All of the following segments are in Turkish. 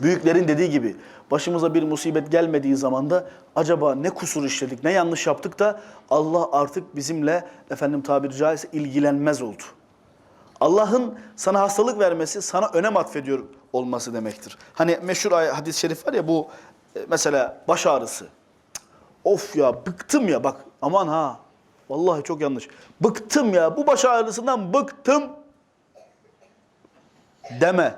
Büyüklerin dediği gibi başımıza bir musibet gelmediği zaman da acaba ne kusur işledik, ne yanlış yaptık da Allah artık bizimle efendim tabiri caizse ilgilenmez oldu. Allah'ın sana hastalık vermesi sana önem atfediyor olması demektir. Hani meşhur hadis-i şerif var ya bu e, mesela baş ağrısı. Of ya bıktım ya bak aman ha. Vallahi çok yanlış. Bıktım ya bu baş ağrısından bıktım deme.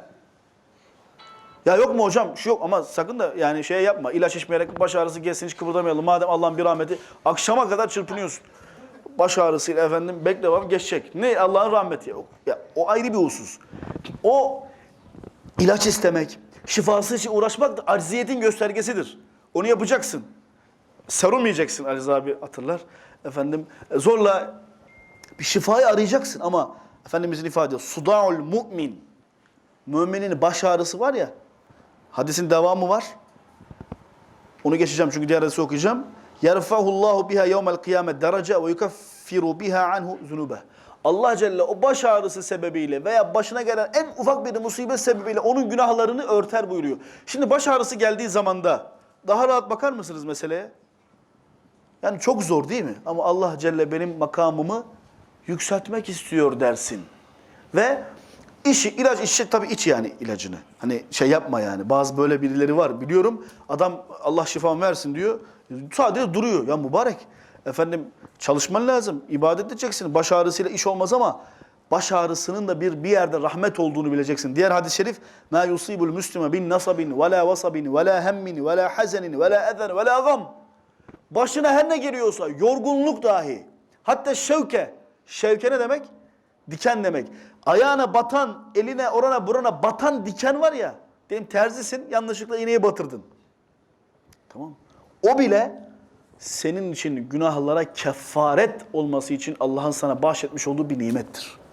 Ya yok mu hocam? Şu yok ama sakın da yani şey yapma. İlaç içmeyerek baş ağrısı gelsin hiç kıpırdamayalım. Madem Allah'ın bir rahmeti akşama kadar çırpınıyorsun. Baş ağrısıyla efendim bekle babam geçecek. Ne Allah'ın rahmeti ya. ya. O ayrı bir husus. O ilaç istemek, şifası için uğraşmak da acziyetin göstergesidir. Onu yapacaksın. Ali Rıza abi hatırlar. Efendim e, zorla bir şifayı arayacaksın ama Efendimizin ifade sudaul mu'min müminin baş ağrısı var ya hadisin devamı var. Onu geçeceğim çünkü diğer hadisi okuyacağım. Yerfahullahu biha yevmel kıyamet derece ve yukaffiru biha anhu zunube. Allah Celle o baş ağrısı sebebiyle veya başına gelen en ufak bir musibet sebebiyle onun günahlarını örter buyuruyor. Şimdi baş ağrısı geldiği zamanda daha rahat bakar mısınız meseleye? Yani çok zor değil mi? Ama Allah Celle benim makamımı yükseltmek istiyor dersin. Ve işi, ilaç içecek tabii iç yani ilacını. Hani şey yapma yani. Bazı böyle birileri var biliyorum. Adam Allah şifamı versin diyor. Sadece duruyor. Ya mübarek. Efendim çalışman lazım. ibadet edeceksin. Baş ağrısıyla iş olmaz ama baş ağrısının da bir bir yerde rahmet olduğunu bileceksin. Diğer hadis-i şerif ma yusibul muslime bin nasabin ve la vasabin ve la hemmin ve la hazenin ve la ezen ve la gam. Başına her ne geliyorsa, yorgunluk dahi. Hatta şevke. Şevke ne demek? Diken demek. Ayağına batan, eline orana burana batan diken var ya. Diyelim terzisin, yanlışlıkla iğneyi batırdın. Tamam? O bile senin için günahlara kefaret olması için Allah'ın sana bahşetmiş olduğu bir nimettir.